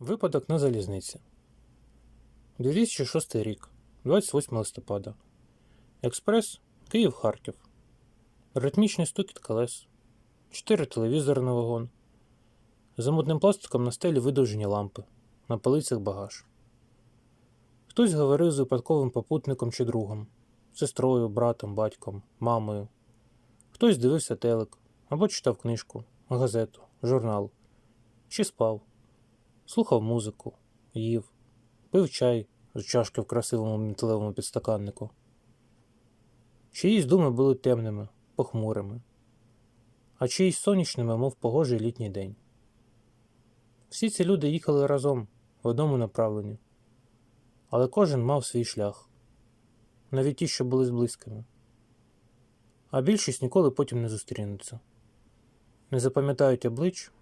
Випадок на залізниці. 2006 рік, 28 листопада. Експрес Київ-Харків. Ритмічний стукіт колес. Чотири телевізори на вагон. За мутним пластиком на стелі видовжені лампи. На полицях багаж. Хтось говорив з випадковим попутником чи другом, сестрою, братом, батьком, мамою. Хтось дивився телек або читав книжку, газету, журнал, чи спав слухав музику, їв, пив чай з чашки в красивому металевому підстаканнику. Чиїсь думи були темними, похмурими, а чиїсь сонячними, мов погожий літній день. Всі ці люди їхали разом в одному направленні, але кожен мав свій шлях, навіть ті, що були з близькими. А більшість ніколи потім не зустрінуться, не запам'ятають облич,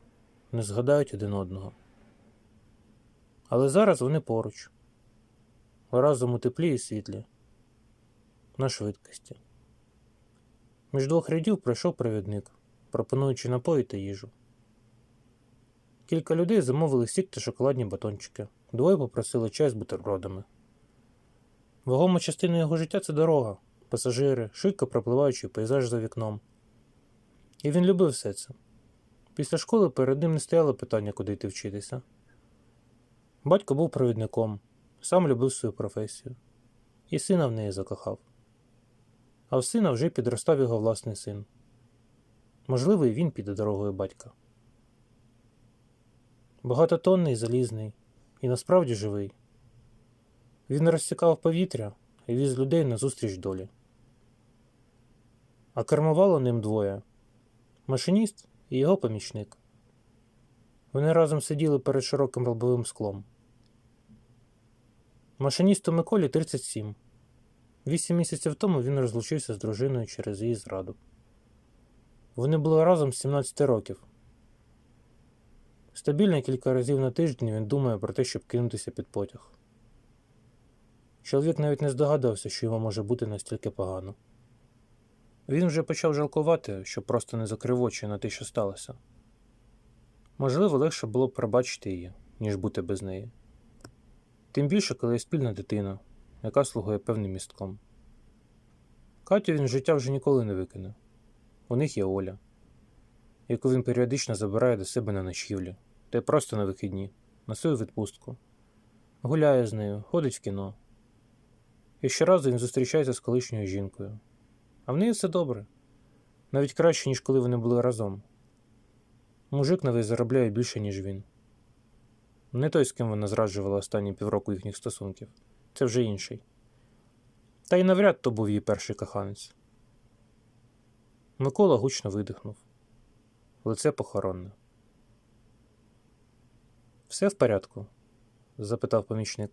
не згадають один одного. Але зараз вони поруч, разом у теплі і світлі, на швидкості. Між двох рядів пройшов провідник, пропонуючи напої та їжу. Кілька людей замовили сік та шоколадні батончики, двоє попросили чай з бутербродами. Вагома частина його життя це дорога, пасажири, швидко пропливаючий пейзаж за вікном. І він любив все це. Після школи перед ним не стояло питання, куди йти вчитися. Батько був провідником, сам любив свою професію, і сина в неї закохав. А в сина вже підростав його власний син. Можливо, і він піде дорогою батька. Багатотонний, залізний і насправді живий. Він розсікав повітря і віз людей назустріч долі. А кермувало ним двоє машиніст і його помічник. Вони разом сиділи перед широким лобовим склом. Машиністу Миколі 37. Вісім місяців тому він розлучився з дружиною через її зраду. Вони були разом з 17 років. Стабільно кілька разів на тиждень він думає про те, щоб кинутися під потяг. Чоловік навіть не здогадався, що йому може бути настільки погано. Він вже почав жалкувати, що просто не закрив очі на те, що сталося. Можливо, легше було б пробачити її, ніж бути без неї. Тим більше, коли є спільна дитина, яка слугує певним містком. Катю він життя вже ніколи не викине. У них є Оля, яку він періодично забирає до себе на ночівлі, та й просто на вихідні, на свою відпустку. Гуляє з нею, ходить в кіно. І щоразу він зустрічається з колишньою жінкою. А в неї все добре, навіть краще, ніж коли вони були разом. Мужик новий заробляє більше, ніж він. Не той, з ким вона зраджувала останні півроку їхніх стосунків, це вже інший. Та й навряд то був її перший коханець. Микола гучно видихнув. Лице похоронне. Все в порядку? запитав помічник.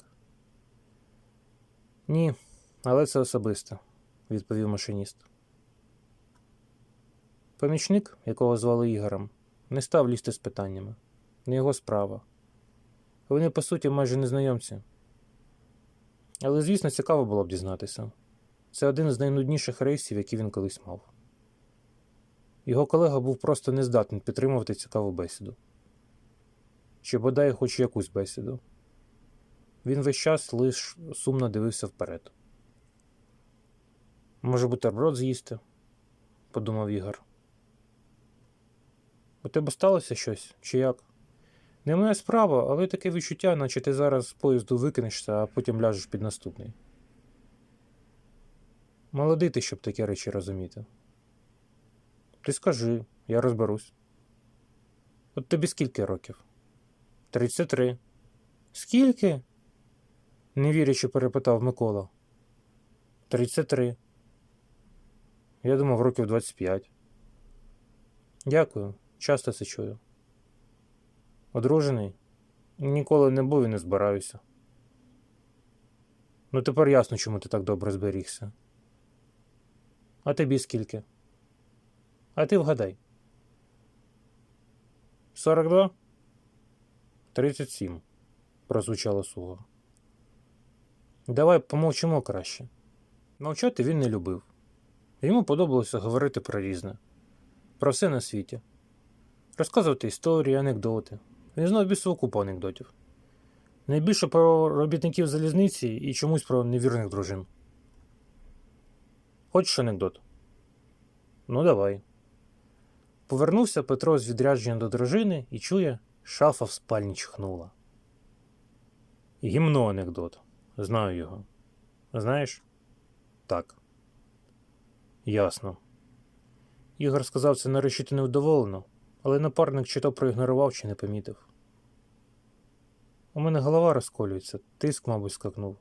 Ні, але це особисте, відповів машиніст. Помічник, якого звали Ігорем, не став лізти з питаннями. Не його справа. Вони, по суті, майже незнайомці. Але, звісно, цікаво було б дізнатися. Це один з найнудніших рейсів, які він колись мав. Його колега був просто нездатний підтримувати цікаву бесіду. Чи бодай хоч якусь бесіду. Він весь час лиш сумно дивився вперед. Може, бутерброд з'їсти? подумав Ігор. У тебе сталося щось, чи як? Не моя справа, але таке відчуття, наче ти зараз з поїзду викинешся, а потім ляжеш під наступний. Молодий ти, щоб такі речі розуміти. Ти скажи, я розберусь. От тобі скільки років? Тридцять три. Скільки? не вірячи, перепитав Микола. Тридцять три. Я думав, років двадцять п'ять. Дякую, часто це чую. Одружений? Ніколи не був і не збираюся. Ну тепер ясно, чому ти так добре зберігся. А тобі скільки? А ти вгадай. 42? 37, прозвучало сухо. Давай помовчимо краще. Мовчати він не любив. Йому подобалося говорити про різне, про все на світі, розказувати історії, анекдоти. Він знав бісову купу анекдотів. Найбільше про робітників залізниці і чомусь про невірних дружин. Хочеш анекдот? Ну, давай. Повернувся Петро з відрядження до дружини і чує, шафа в спальні чхнула. Гімно анекдот. Знаю його. Знаєш? Так. Ясно. Ігор сказав це наречити невдоволено, але напарник чи то проігнорував, чи не помітив. У мене голова розколюється, тиск, мабуть, скакнув.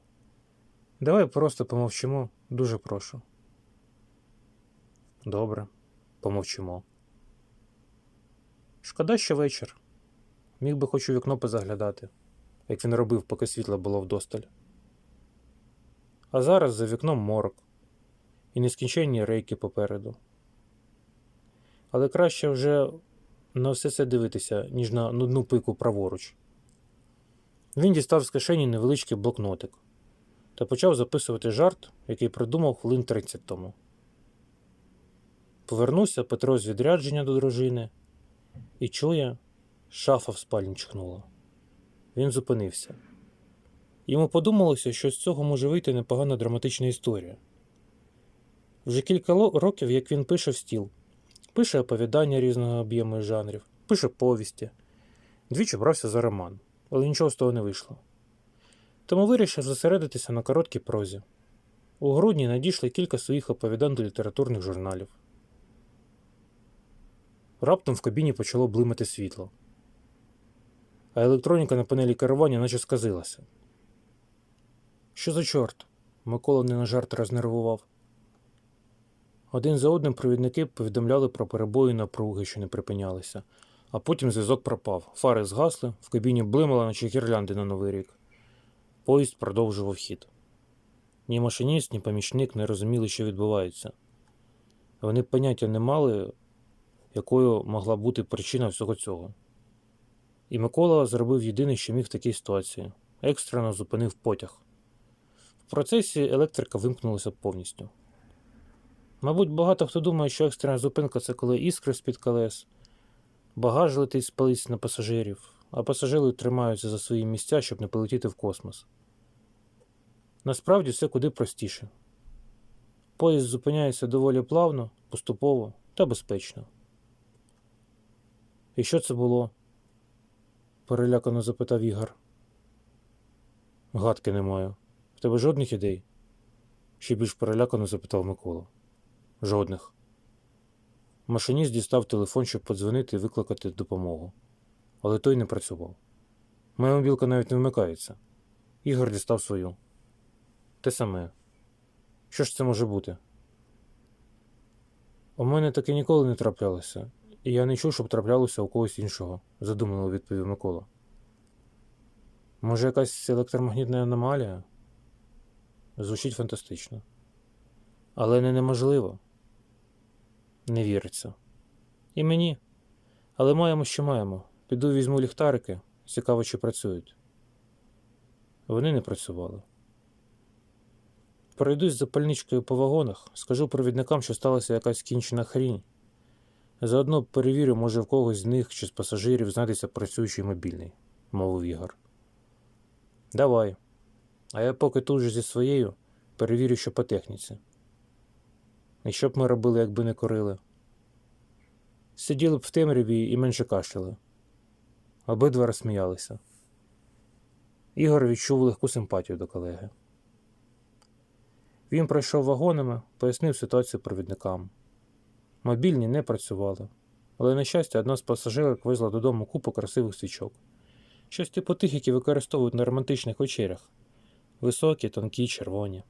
Давай просто помовчимо, дуже прошу. Добре, помовчимо. Шкода, що вечір. Міг би хоч у вікно позаглядати, як він робив, поки світла було вдосталь. А зараз за вікном морок і нескінченні рейки попереду. Але краще вже на все це дивитися, ніж на нудну пику праворуч. Він дістав з кишені невеличкий блокнотик та почав записувати жарт, який придумав хвилин 30 тому. Повернувся Петро з відрядження до дружини і чує, шафа в спальні чхнула. Він зупинився. Йому подумалося, що з цього може вийти непогана драматична історія. Вже кілька років, як він пише в стіл, пише оповідання різного об'єму і жанрів, пише повісті. Двічі брався за роман, але нічого з того не вийшло. Тому вирішив зосередитися на короткій прозі. У грудні надійшли кілька своїх оповідань до літературних журналів. Раптом в кабіні почало блимати світло, а електроніка на панелі керування наче сказилася. Що за чорт? Микола не на жарт рознервував. Один за одним провідники повідомляли про перебої напруги, що не припинялися, а потім зв'язок пропав. Фари згасли, в кабіні блимала, наче гірлянди на новий рік. Поїзд продовжував хід. Ні машиніст, ні помічник не розуміли, що відбувається. Вони поняття не мали, якою могла бути причина всього цього. І Микола зробив єдине, що міг в такій ситуації екстрено зупинив потяг. В процесі електрика вимкнулася повністю. Мабуть, багато хто думає, що екстрена зупинка це коли іскри з-під колес, багаж летить з полиць на пасажирів, а пасажири тримаються за свої місця, щоб не полетіти в космос. Насправді все куди простіше. Поїзд зупиняється доволі плавно, поступово та безпечно. І що це було? перелякано запитав Ігор. Гадки не маю. В тебе жодних ідей? Ще більш перелякано запитав Микола. Жодних. Машиніст дістав телефон, щоб подзвонити і викликати допомогу. Але той не працював. Моя мобілка навіть не вмикається. Ігор дістав свою. Те саме. Що ж це може бути? У мене таке ніколи не траплялося, і я не чув, щоб траплялося у когось іншого, задумливо відповів Микола. Може, якась електромагнітна аномалія? Звучить фантастично. Але не неможливо. Не віриться. І мені. Але маємо, що маємо. Піду візьму ліхтарики, цікаво, чи працюють. Вони не працювали. Пройдусь запальничкою по вагонах, скажу провідникам, що сталася якась кінчена хрінь. Заодно перевірю, може в когось з них чи з пасажирів знайдеться працюючий мобільний, мовив Ігор. Давай. А я поки тут же зі своєю перевірю, що по техніці. І що б ми робили, якби не курили? Сиділи б в темряві і менше кашляли. Обидва розсміялися. Ігор відчув легку симпатію до колеги. Він пройшов вагонами, пояснив ситуацію провідникам. Мобільні не працювали, але, на щастя, одна з пасажирок везла додому купу красивих свічок. Щось типу тих, які використовують на романтичних вечерях високі, тонкі, червоні.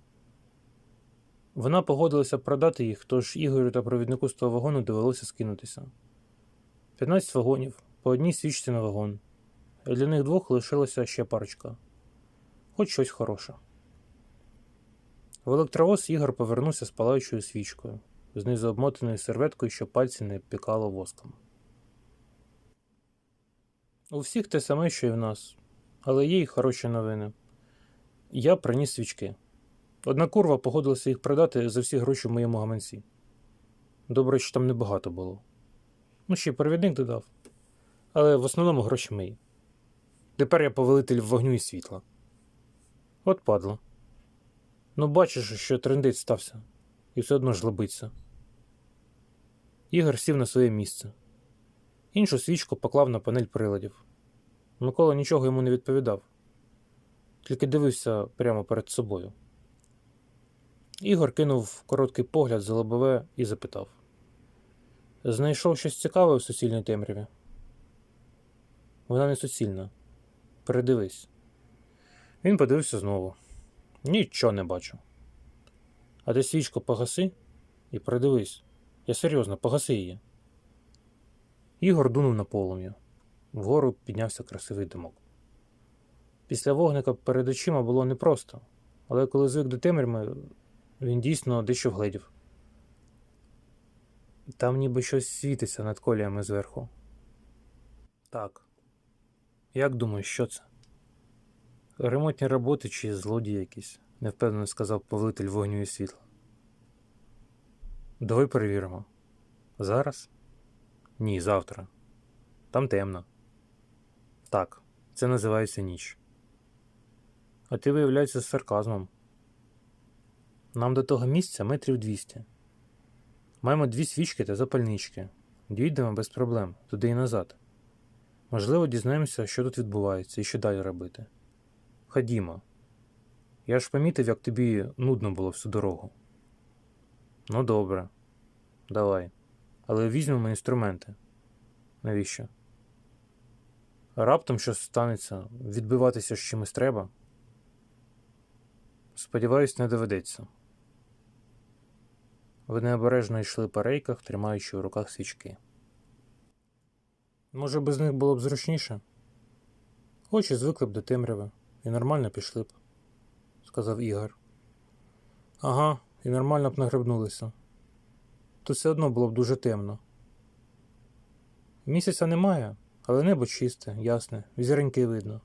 Вона погодилася продати їх, тож Ігорю та провіднику з того вагону довелося скинутися. 15 вагонів, по одній свічці на вагон. Для них двох лишилася ще парочка. Хоч щось хороше. В електровоз Ігор повернувся з палаючою свічкою, знизу обмотаною серветкою, щоб пальці не пікало воском. У всіх те саме, що і в нас, але є й хороші новини. Я приніс свічки. Одна курва погодилася їх продати за всі гроші в моєму гаманці. Добре, що там небагато було. Ну, ще й провідник додав. Але в основному гроші мої. Тепер я повелитель вогню і світла. От падло. Ну, бачиш, що трендець стався, і все одно жлобиться. Ігор сів на своє місце. Іншу свічку поклав на панель приладів. Микола нічого йому не відповідав, тільки дивився прямо перед собою. Ігор кинув короткий погляд за лобове і запитав: Знайшов щось цікаве у суцільній темряві? Вона не суцільна. Передивись. Він подивився знову. Нічого не бачу. А ти свічку погаси і придивись. Я серйозно, погаси її. Ігор дунув на полум'я. Вгору піднявся красивий димок. Після вогника перед очима було непросто, але коли звик до темряви, він дійсно дещо вгледів. Там ніби щось світиться над коліями зверху. Так. Як думаєш, що це? Ремонтні роботи чи злодії якісь, невпевнено сказав повелитель вогню і світла. Давай перевіримо. Зараз? Ні, завтра. Там темно. Так, це називається ніч. А ти виявляється з сарказмом. Нам до того місця метрів 200. Маємо дві свічки та запальнички. Дійдемо без проблем, туди і назад. Можливо, дізнаємося, що тут відбувається і що далі робити. Ходімо. Я ж помітив, як тобі нудно було всю дорогу. Ну, добре, давай. Але візьмемо інструменти. Навіщо? Раптом щось станеться, відбиватися з чимось треба. Сподіваюсь, не доведеться. Вони обережно йшли по рейках, тримаючи у руках свічки. Може, без них було б зручніше? Очі звикли б до темряви і нормально пішли б, сказав Ігор. Ага, і нормально б нагребнулися. Тут все одно було б дуже темно. Місяця немає, але небо чисте, ясне, візереньке видно.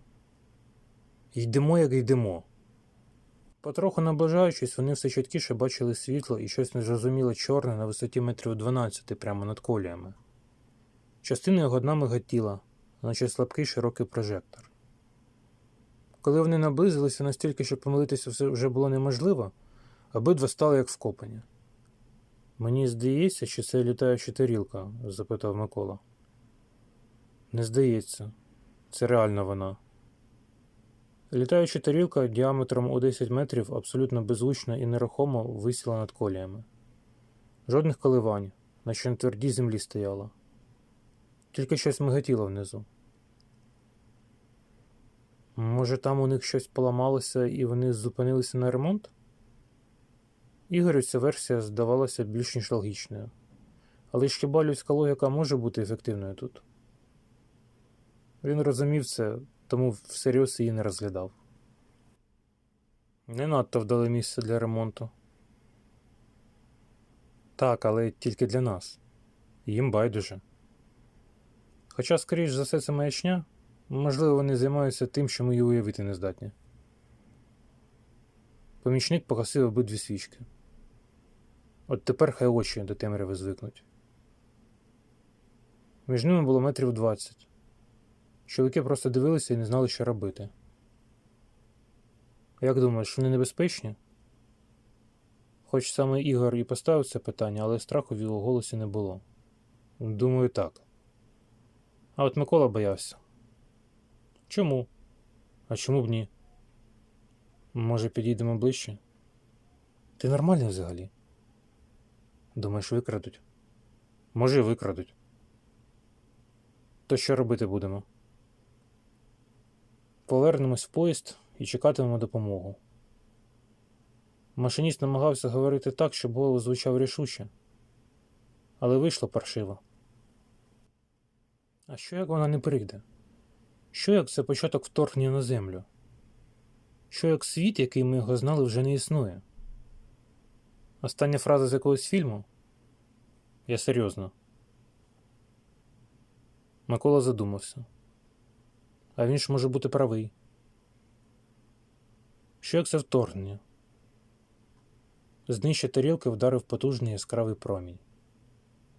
Йдемо, як йдемо. Потроху наближаючись, вони все чіткіше бачили світло і щось незрозуміле чорне на висоті метрів 12 прямо над коліями. Частина його дна миготіла, наче слабкий широкий прожектор. Коли вони наблизилися настільки, що помилитися вже було неможливо, обидва стали як вкопані. Мені здається, що це літаюча тарілка? запитав Микола. Не здається, це реально вона. Літаюча тарілка діаметром у 10 метрів абсолютно беззвучно і нерухомо висіла над коліями. Жодних коливань, наче на твердій землі стояла. Тільки щось миготіло внизу. Може, там у них щось поламалося і вони зупинилися на ремонт? Ігорю ця версія здавалася більш ніж логічною. Але ж хіба людська логіка може бути ефективною тут? Він розумів це, тому всерйоз її не розглядав. Не надто вдале місце для ремонту. Так, але тільки для нас. Їм байдуже. Хоча, скоріш за все, це маячня, можливо, вони займаються тим, що ми й уявити не здатні. Помічник погасив обидві свічки. От тепер хай очі до темряви звикнуть. Між ними було метрів двадцять. Чоловіки просто дивилися і не знали, що робити. Як думаєш, вони небезпечні? Хоч саме Ігор і поставив це питання, але страху в його голосі не було. Думаю, так. А от Микола боявся. Чому? А чому б ні? Може, підійдемо ближче? Ти нормальний взагалі? Думаєш, викрадуть? Може, і викрадуть. То що робити будемо? Повернемось в поїзд і чекатимемо допомогу. Машиніст намагався говорити так, щоб голос звучав рішуче, але вийшло паршиво. А що як вона не прийде? Що як це початок вторгнення на землю? Що як світ, який ми його знали, вже не існує? Остання фраза з якогось фільму? Я серйозно. Микола задумався. А він ж може бути правий. Що як це вторгнення? З днища тарілки вдарив потужний яскравий промінь.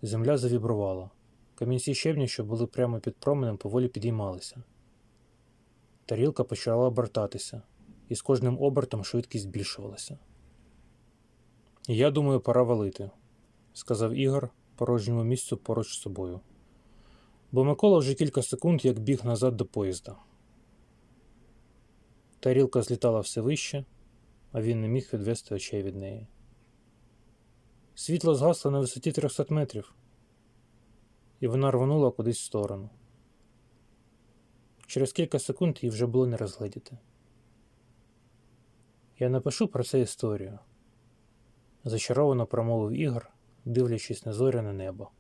Земля завібрувала. Камінці щебня, що були прямо під променем, поволі підіймалися. Тарілка почала обертатися, і з кожним обертом швидкість збільшувалася. Я думаю, пора валити, сказав Ігор порожньому місцю поруч з собою. Бо Микола вже кілька секунд як біг назад до поїзда. Тарілка злітала все вище, а він не міг відвести очей від неї. Світло згасло на висоті 300 метрів, і вона рвонула кудись в сторону. Через кілька секунд її вже було не розгледіти. Я напишу про це історію, зачаровано промовив Ігор, дивлячись на зоряне небо.